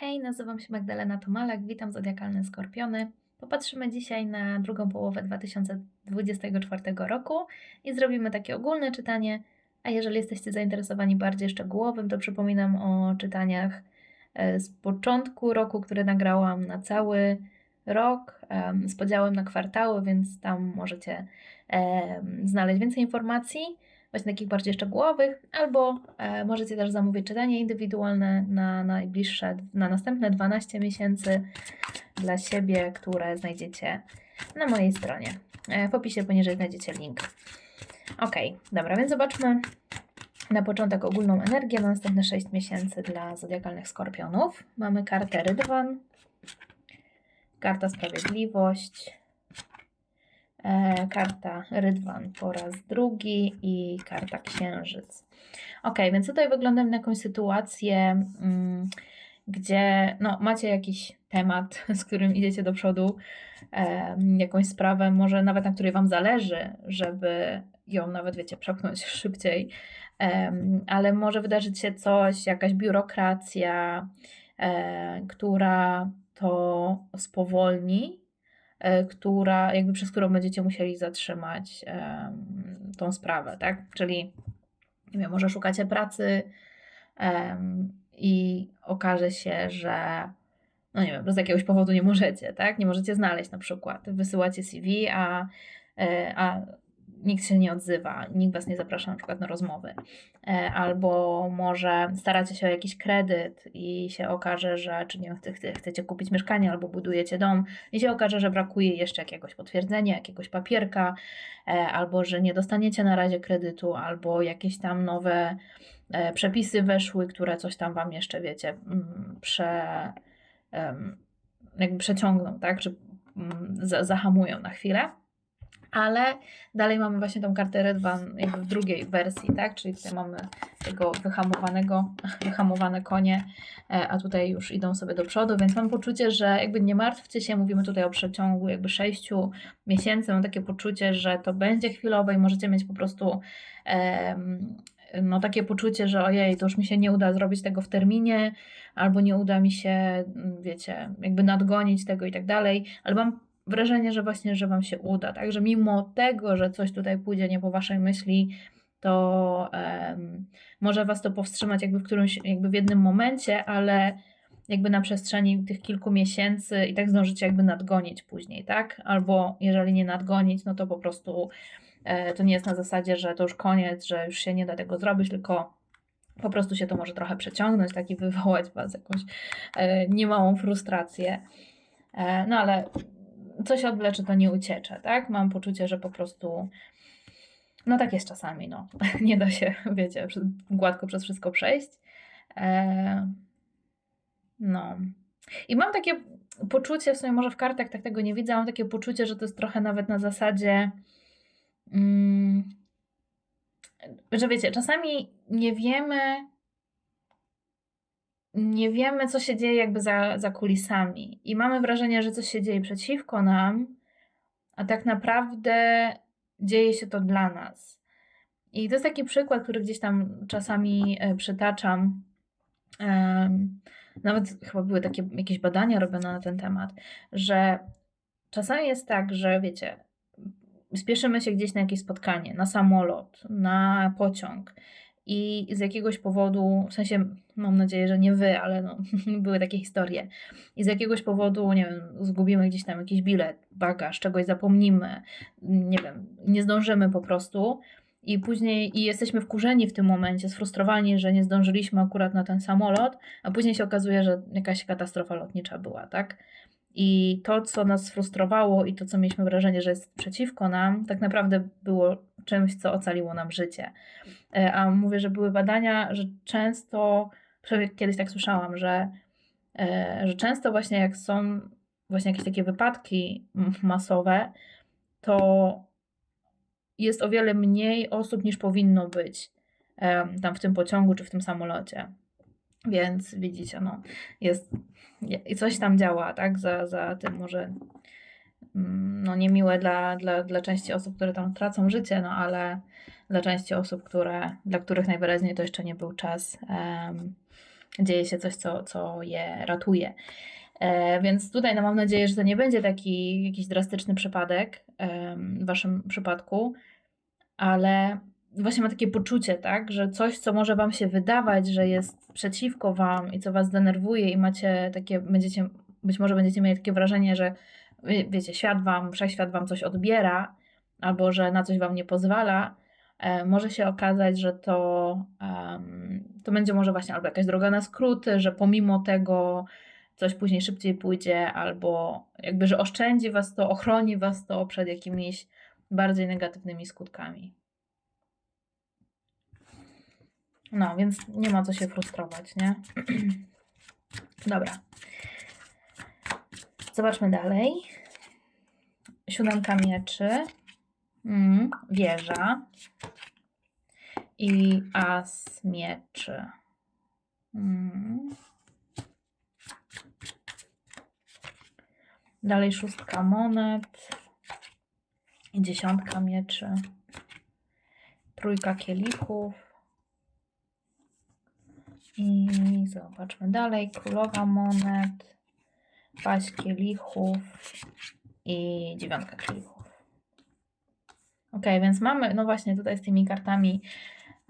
Hej, nazywam się Magdalena Tomalek, witam Zodiakalne Skorpiony. Popatrzymy dzisiaj na drugą połowę 2024 roku i zrobimy takie ogólne czytanie, a jeżeli jesteście zainteresowani bardziej szczegółowym, to przypominam o czytaniach e, z początku roku, które nagrałam na cały rok z podziałem na kwartały, więc tam możecie znaleźć więcej informacji właśnie takich bardziej szczegółowych, albo e, możecie też zamówić czytanie indywidualne na najbliższe, na następne 12 miesięcy dla siebie, które znajdziecie na mojej stronie. E, w opisie poniżej znajdziecie link. Ok, dobra, więc zobaczmy na początek ogólną energię na następne 6 miesięcy dla zodiakalnych skorpionów. Mamy kartę Rydwan, karta Sprawiedliwość, karta Rydwan po raz drugi i karta Księżyc. Ok, więc tutaj wyglądam na jakąś sytuację, mm, gdzie no, macie jakiś temat, z którym idziecie do przodu, e, jakąś sprawę, może nawet na której Wam zależy, żeby ją nawet, wiecie, przepchnąć szybciej, e, ale może wydarzyć się coś, jakaś biurokracja, e, która to spowolni E, która, jakby przez którą będziecie musieli zatrzymać um, tą sprawę, tak? Czyli, nie wiem, może szukacie pracy um, i okaże się, że no nie wiem, z jakiegoś powodu nie możecie, tak? Nie możecie znaleźć na przykład. Wysyłacie CV, a, e, a nikt się nie odzywa, nikt was nie zaprasza na przykład na rozmowy. E, albo może staracie się o jakiś kredyt i się okaże, że czy nie chcecie kupić mieszkanie albo budujecie dom i się okaże, że brakuje jeszcze jakiegoś potwierdzenia, jakiegoś papierka, e, albo że nie dostaniecie na razie kredytu, albo jakieś tam nowe e, przepisy weszły, które coś tam wam jeszcze, wiecie, mm, prze, jakby przeciągną, tak, czy mm, zahamują na chwilę ale dalej mamy właśnie tą kartę Red Van jakby w drugiej wersji, tak? Czyli tutaj mamy tego wyhamowanego, wyhamowane konie, e, a tutaj już idą sobie do przodu, więc mam poczucie, że jakby nie martwcie się, mówimy tutaj o przeciągu jakby 6 miesięcy, mam takie poczucie, że to będzie chwilowe i możecie mieć po prostu no takie poczucie, że ojej, to już mi się nie uda zrobić tego w terminie, albo nie uda mi się, wiecie, jakby nadgonić tego i tak dalej, ale mam wrażenie, że właśnie, że Wam się uda. Także mimo tego, że coś tutaj pójdzie nie po Waszej myśli, to um, może Was to powstrzymać jakby w którymś, jakby w jednym momencie, ale jakby na przestrzeni tych kilku miesięcy i tak zdążycie jakby nadgonić później, tak? Albo jeżeli nie nadgonić, no to po prostu e, to nie jest na zasadzie, że to już koniec, że już się nie da tego zrobić, tylko po prostu się to może trochę przeciągnąć, tak i wywołać Was jakąś e, niemałą frustrację. E, no ale co się odwlecze, to nie uciecze, tak? Mam poczucie, że po prostu. No tak jest czasami, no. Nie da się, wiecie, gładko przez wszystko przejść. E... No. I mam takie poczucie, w sumie może w kartach tak tego nie widzę, mam takie poczucie, że to jest trochę nawet na zasadzie. Mm, że wiecie, czasami nie wiemy, nie wiemy, co się dzieje jakby za, za kulisami. I mamy wrażenie, że coś się dzieje przeciwko nam, a tak naprawdę dzieje się to dla nas. I to jest taki przykład, który gdzieś tam czasami e, przytaczam. Nawet chyba były takie jakieś badania robione na ten temat, że czasami jest tak, że wiecie, spieszymy się gdzieś na jakieś spotkanie, na samolot, na pociąg i z jakiegoś powodu, w sensie mam nadzieję, że nie wy, ale no, były takie historie. I z jakiegoś powodu, nie wiem, zgubimy gdzieś tam jakiś bilet, bagaż, czegoś zapomnimy, nie wiem, nie zdążymy po prostu. I później i jesteśmy wkurzeni w tym momencie, sfrustrowani, że nie zdążyliśmy akurat na ten samolot, a później się okazuje, że jakaś katastrofa lotnicza była, tak? I to, co nas sfrustrowało i to, co mieliśmy wrażenie, że jest przeciwko nam, tak naprawdę było czymś, co ocaliło nam życie. E, a mówię, że były badania, że często, kiedyś tak słyszałam, że, e, że często właśnie jak są właśnie jakieś takie wypadki masowe, to jest o wiele mniej osób niż powinno być tam w tym pociągu czy w tym samolocie. Więc widzicie, no, jest i coś tam działa, tak, za, za tym może mm, no niemiłe dla, dla, dla części osób, które tam tracą życie, no ale dla części osób, które, dla których najwyraźniej to jeszcze nie był czas, um, dzieje się coś, co, co je ratuje. E, więc tutaj no, mam nadzieję, że to nie będzie taki jakiś drastyczny przypadek w waszym przypadku, ale właśnie ma takie poczucie, tak, że coś, co może wam się wydawać, że jest przeciwko wam i co was denerwuje i macie takie, będziecie, być może będziecie mieli takie wrażenie, że wiecie, świat wam, wszechświat wam coś odbiera, albo że na coś wam nie pozwala, e, może się okazać, że to, um, to będzie może właśnie albo jakaś droga na skróty, że pomimo tego coś później szybciej pójdzie, albo jakby, że oszczędzi was to, ochroni was to przed jakimiś bardziej negatywnymi skutkami. No, więc nie ma co się frustrować, nie? Dobra. Zobaczmy dalej. Siódemka mieczy. Mm, wieża. I as mieczy. Mm. Dalej szóstka monet. I dziesiątka mieczy. Trójka kielichów. I zobaczmy dalej. Królowa monet, paść kielichów i dziewiątka kielichów. Ok, więc mamy, no właśnie tutaj z tymi kartami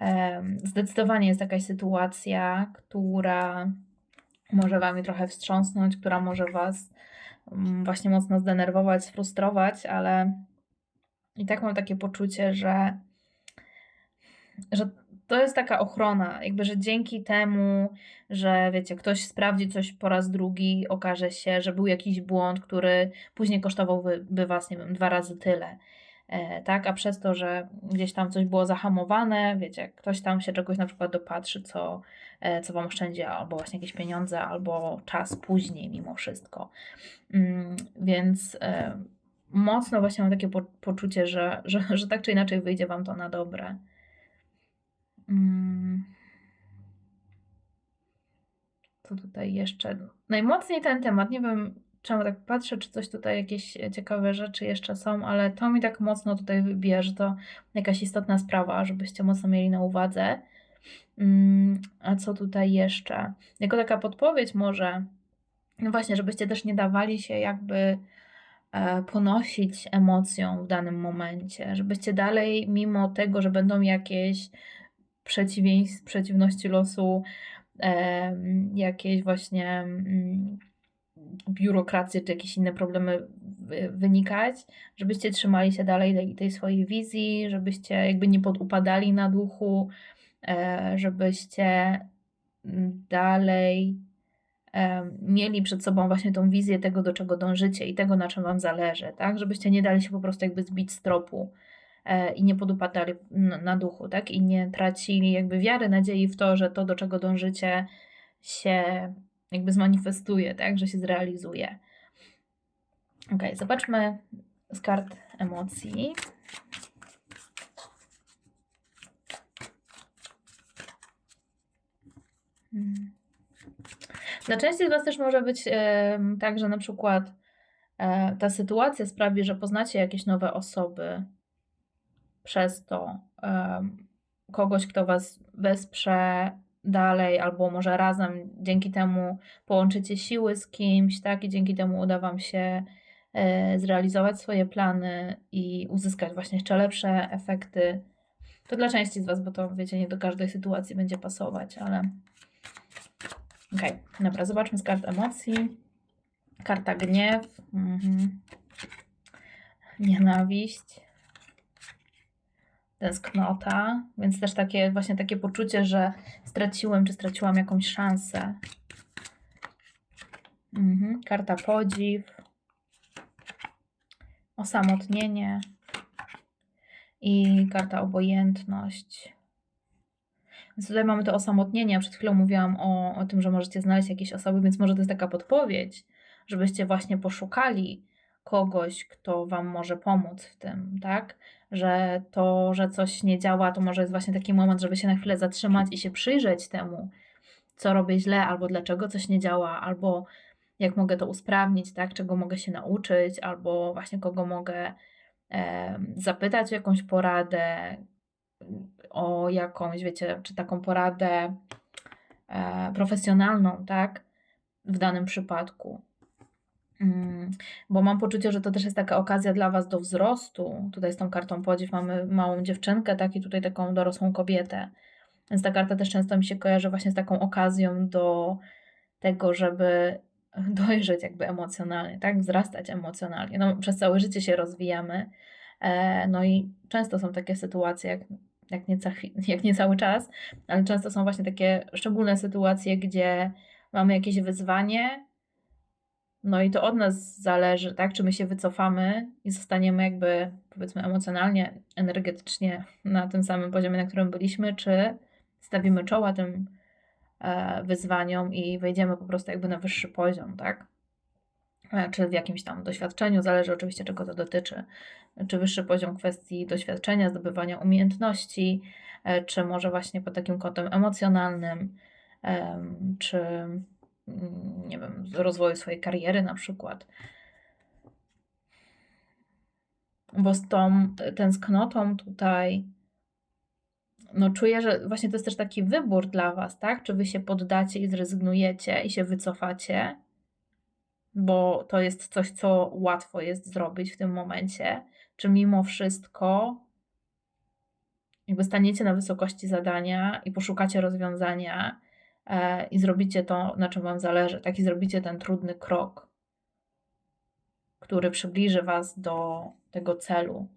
um, zdecydowanie jest jakaś sytuacja, która może Wami trochę wstrząsnąć, która może Was um, właśnie mocno zdenerwować, sfrustrować, ale i tak mam takie poczucie, że, że to jest taka ochrona, jakby, że dzięki temu, że wiecie, ktoś sprawdzi coś po raz drugi, okaże się, że był jakiś błąd, który później kosztowałby by was, nie wiem, dwa razy tyle. E, tak, a przez to, że gdzieś tam coś było zahamowane, wiecie, ktoś tam się czegoś na przykład dopatrzy, co, e, co wam oszczędzi, albo właśnie jakieś pieniądze, albo czas później mimo wszystko. Mm, więc e, mocno właśnie mam takie po, poczucie, że, że, że tak czy inaczej wyjdzie wam to na dobre. Mm. Co tutaj jeszcze? Najmocniej ten temat. Nie wiem, czemu tak patrzę, czy coś tutaj, jakieś ciekawe rzeczy jeszcze są, ale to mi tak mocno tutaj wybija, że to jakaś istotna sprawa, żebyście mocno mieli na uwadze. Mm, a co tutaj jeszcze? Jako taka podpowiedź może, no właśnie, żebyście też nie dawali się jakby e, ponosić emocją w danym momencie, żebyście dalej, mimo tego, że będą jakieś przeciwieństw, przeciwności losu, e, jakieś właśnie mm, biurokracje czy jakieś inne problemy wynikać, żebyście trzymali się dalej tej, tej swojej wizji, żebyście jakby nie podupadali na duchu, e, żebyście dalej e, mieli przed sobą właśnie tą wizję tego, do czego dążycie i tego, na czym Wam zależy, tak? Żebyście nie dali się po prostu jakby zbić z tropu, i nie podupadali na duchu, tak? I nie tracili jakby wiary, nadziei w to, że to, do czego dążycie, się jakby zmanifestuje, tak? Że się zrealizuje. Ok, zobaczmy z kart emocji. Hmm. Dla części z Was też może być e, tak, że na przykład e, ta sytuacja sprawi, że poznacie jakieś nowe osoby, przez to kogoś, kto Was wesprze dalej, albo może razem dzięki temu połączycie siły z kimś, tak? I dzięki temu uda Wam się e, zrealizować swoje plany i uzyskać właśnie jeszcze lepsze efekty. To dla części z Was, bo to wiecie, nie do każdej sytuacji będzie pasować, ale. Okej, okay. dobra, zobaczmy z kart emocji. Karta gniew, mhm. nienawiść tęsknota, więc też takie właśnie takie poczucie, że straciłem czy straciłam jakąś szansę. Mhm. Karta podziw, osamotnienie i karta obojętność. Więc tutaj mamy to osamotnienie. Przed chwilą mówiłam o, o tym, że możecie znaleźć jakieś osoby, więc może to jest taka podpowiedź, żebyście właśnie poszukali kogoś, kto Wam może pomóc w tym, tak? Że to, że coś nie działa, to może jest właśnie taki moment, żeby się na chwilę zatrzymać i się przyjrzeć temu, co robię źle, albo dlaczego coś nie działa, albo jak mogę to usprawnić, tak? Czego mogę się nauczyć, albo właśnie kogo mogę e, zapytać o jakąś poradę, o jakąś, wiecie, czy taką poradę e, profesjonalną, tak, w danym przypadku. Mm, bo mam poczucie, że to też jest taka okazja dla Was do wzrostu. Tutaj z tą kartą podziw mamy małą dziewczynkę, tak, i tutaj taką dorosłą kobietę. Więc ta karta też często mi się kojarzy właśnie z taką okazją do tego, żeby dojrzeć jakby emocjonalnie, tak? Wzrastać emocjonalnie. No, przez całe życie się rozwijamy. E, no i często są takie sytuacje, jak, jak, nie, jak nie cały czas, ale często są właśnie takie szczególne sytuacje, gdzie mamy jakieś wyzwanie, no i to od nas zależy, tak? Czy my się wycofamy i zostaniemy jakby, powiedzmy, emocjonalnie, energetycznie na tym samym poziomie, na którym byliśmy, czy stawimy czoła tym e, wyzwaniom i wejdziemy po prostu jakby na wyższy poziom, tak? E, czy w jakimś tam doświadczeniu, zależy oczywiście czego to dotyczy, czy wyższy poziom kwestii doświadczenia, zdobywania umiejętności, e, czy może właśnie pod takim kątem emocjonalnym, czy nie wiem, rozwoju swojej kariery na przykład. Bo z tą tęsknotą tutaj no czuję, że właśnie to jest też taki wybór dla Was, tak? Czy Wy się poddacie i zrezygnujecie i się wycofacie, bo to jest coś, co łatwo jest zrobić w tym momencie, czy mimo wszystko jakby staniecie na wysokości zadania i poszukacie rozwiązania i zrobicie to, na czym Wam zależy, tak? I zrobicie ten trudny krok, który przybliży Was do tego celu.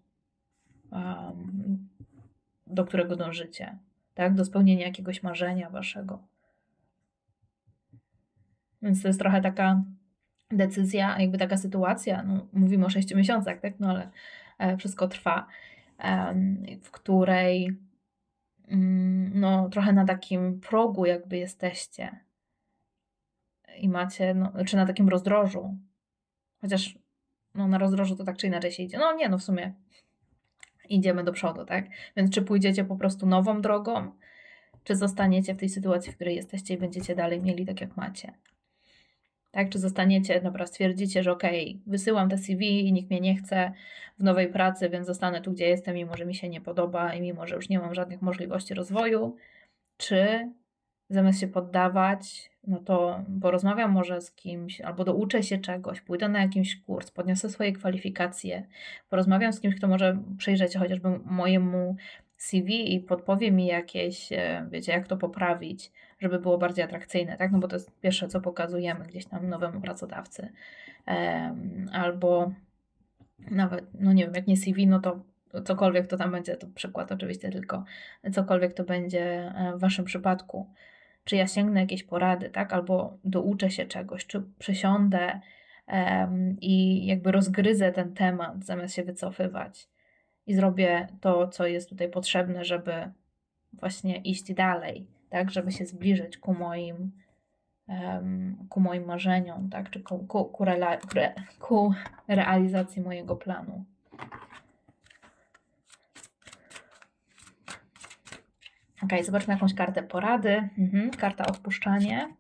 Do którego dążycie, tak? Do spełnienia jakiegoś marzenia waszego. Więc to jest trochę taka decyzja, jakby taka sytuacja, no, mówimy o 6 miesiącach, tak? No ale e, wszystko trwa, w której no, trochę na takim progu jakby jesteście i macie, no, czy na takim rozdrożu, chociaż no, na rozdrożu to tak czy inaczej się idzie. No nie, no w sumie idziemy do przodu, tak? Więc czy pójdziecie po prostu nową drogą, czy zostaniecie w tej sytuacji, w której jesteście i będziecie dalej mieli tak, jak macie. Tak, czy zostaniecie, dobra, stwierdzicie, że okej, okay, wysyłam te CV i nikt mnie nie chce w nowej pracy, więc zostanę tu, gdzie jestem, mimo że mi się nie podoba i mimo że już nie mam żadnych możliwości rozwoju, czy zamiast się poddawać, no to porozmawiam może z kimś, albo douczę się czegoś, pójdę na jakiś kurs, podniosę swoje kwalifikacje, porozmawiam z kimś, kto może przyjrzeć się chociażby mojemu CV i podpowie mi jakieś, e, wiecie, jak to poprawić, żeby było bardziej atrakcyjne, tak? No bo to jest pierwsze, co pokazujemy gdzieś tam nowemu pracodawcy. Albo nawet, no nie wiem, jak nie CV, no to cokolwiek to tam będzie, to przykład oczywiście, tylko cokolwiek to będzie e, w Waszym przypadku czy ja sięgnę jakieś porady, tak, albo douczę się czegoś, czy przesiądę um, i jakby rozgryzę ten temat, zamiast się wycofywać i zrobię to, co jest tutaj potrzebne, żeby właśnie iść dalej, tak, żeby się zbliżyć ku moim, um, ku moim marzeniom, tak, czy ku, ku, ku, rela, ku realizacji mojego planu. Ok, zobaczmy jakąś kartę porady. Mhm. Karta odpuszczanie.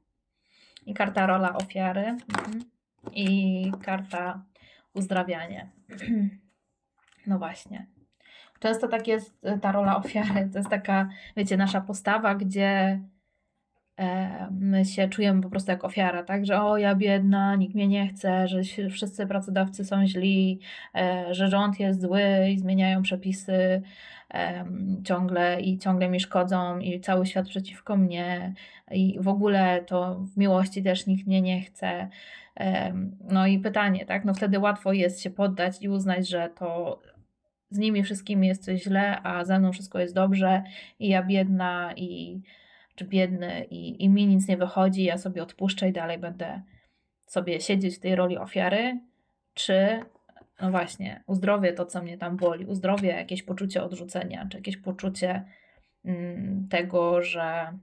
I karta rola ofiary. Mhm. I karta uzdrawianie. No właśnie. Często tak jest y, ta rola ofiary. To jest taka, wiecie, nasza postawa, gdzie e, my się czujemy po prostu jak ofiara, tak? Że o, ja biedna, nikt mnie nie chce, że wszyscy pracodawcy są źli, e, że rząd jest zły i zmieniają przepisy, ciągle i ciągle mi szkodzą i cały świat przeciwko mnie i w ogóle to w miłości też nikt mnie nie chce. No i pytanie, tak? No wtedy łatwo jest się poddać i uznać, że to z nimi wszystkimi jest coś źle, a ze mną wszystko jest dobrze i ja biedna i czy biedny i, i mi nic nie wychodzi, ja sobie odpuszczę i dalej będę sobie siedzieć w tej roli ofiary, czy no właśnie, uzdrowię to, co mnie tam boli, uzdrowię jakieś poczucie odrzucenia, czy jakieś poczucie mm, tego, że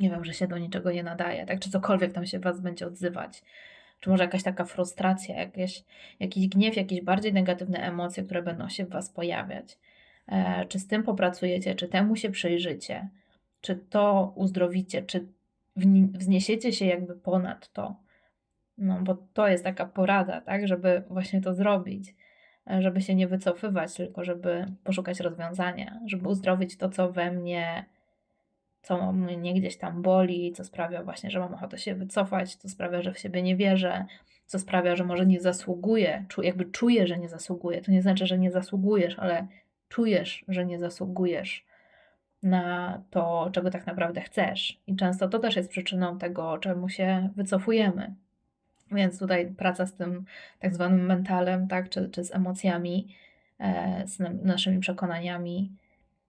nie wiem, że się do niczego nie nadaje, tak? Czy cokolwiek tam się was będzie odzywać. Czy może jakaś taka frustracja, jakieś, jakiś gniew, jakieś bardziej negatywne emocje, które będą się w was pojawiać. E, czy z tym popracujecie, czy temu się przyjrzycie, czy to uzdrowicie, czy wzniesiecie się jakby ponad to. No, bo to jest taka porada, tak, żeby właśnie to zrobić, e, żeby się nie wycofywać, tylko żeby poszukać rozwiązania, żeby uzdrowić to, co we mnie co mnie gdzieś tam boli, co sprawia właśnie, że mam ochotę się wycofać, co sprawia, że w siebie nie wierzę, co sprawia, że może nie zasługuję, czu, jakby czuję, że nie zasługuję. To nie znaczy, że nie zasługujesz, ale czujesz, że nie zasługujesz na to, czego tak naprawdę chcesz. I często to też jest przyczyną tego, czemu się wycofujemy. Więc tutaj praca z tym tak zwanym mentalem, tak, czy, czy z emocjami, e, z naszymi przekonaniami,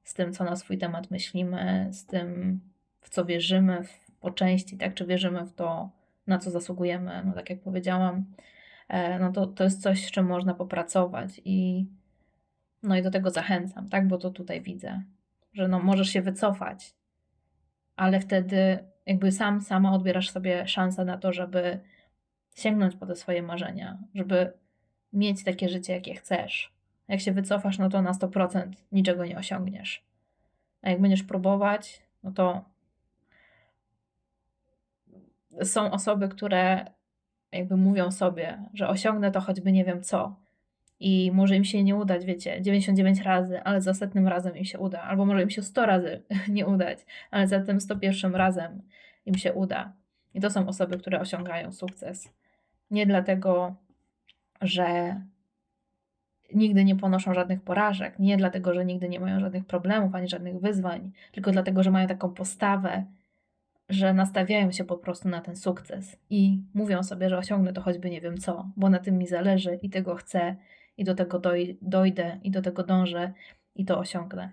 z tym, co na swój temat myślimy, z tym, w co wierzymy w, po części, tak, czy wierzymy w to, na co zasługujemy, no tak jak powiedziałam, e, no to, to jest coś, z czym można popracować i no i do tego zachęcam, tak, bo to tutaj widzę, że no możesz się wycofać, ale wtedy jakby sam, sama odbierasz sobie szansę na to, żeby sięgnąć po te swoje marzenia, żeby mieć takie życie, jakie chcesz. Jak się wycofasz, no to na 100% niczego nie osiągniesz. A jak będziesz próbować, no to są osoby, które jakby mówią sobie, że osiągnę to choćby nie wiem co. I może im się nie udać, wiecie, 99 razy, ale za setnym razem im się uda. Albo może im się 100 razy nie udać, ale za tym 101 razem im się uda. I to są osoby, które osiągają sukces. Nie dlatego, że nigdy nie ponoszą żadnych porażek, nie dlatego, że nigdy nie mają żadnych problemów ani żadnych wyzwań, tylko dlatego, że mają taką postawę, że nastawiają się po prostu na ten sukces i mówią sobie, że osiągnę to choćby nie wiem co, bo na tym mi zależy i tego chcę i do tego doj dojdę i do tego dążę i to osiągnę.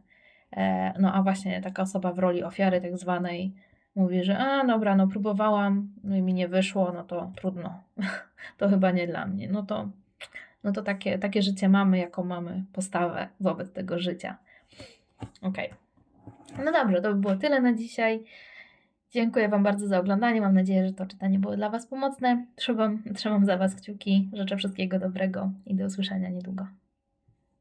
E, no a właśnie taka osoba w roli ofiary tak zwanej mówi, że a dobra, no próbowałam, no i mi nie wyszło, no to trudno, to chyba nie dla mnie. No to, no to takie, takie życie mamy, jaką mamy postawę wobec tego życia. Okay. No dobrze, to by było tyle na dzisiaj. Dziękuję Wam bardzo za oglądanie. Mam nadzieję, że to czytanie było dla Was pomocne. Trzymam, trzymam za Was kciuki. Życzę wszystkiego dobrego i do usłyszenia niedługo.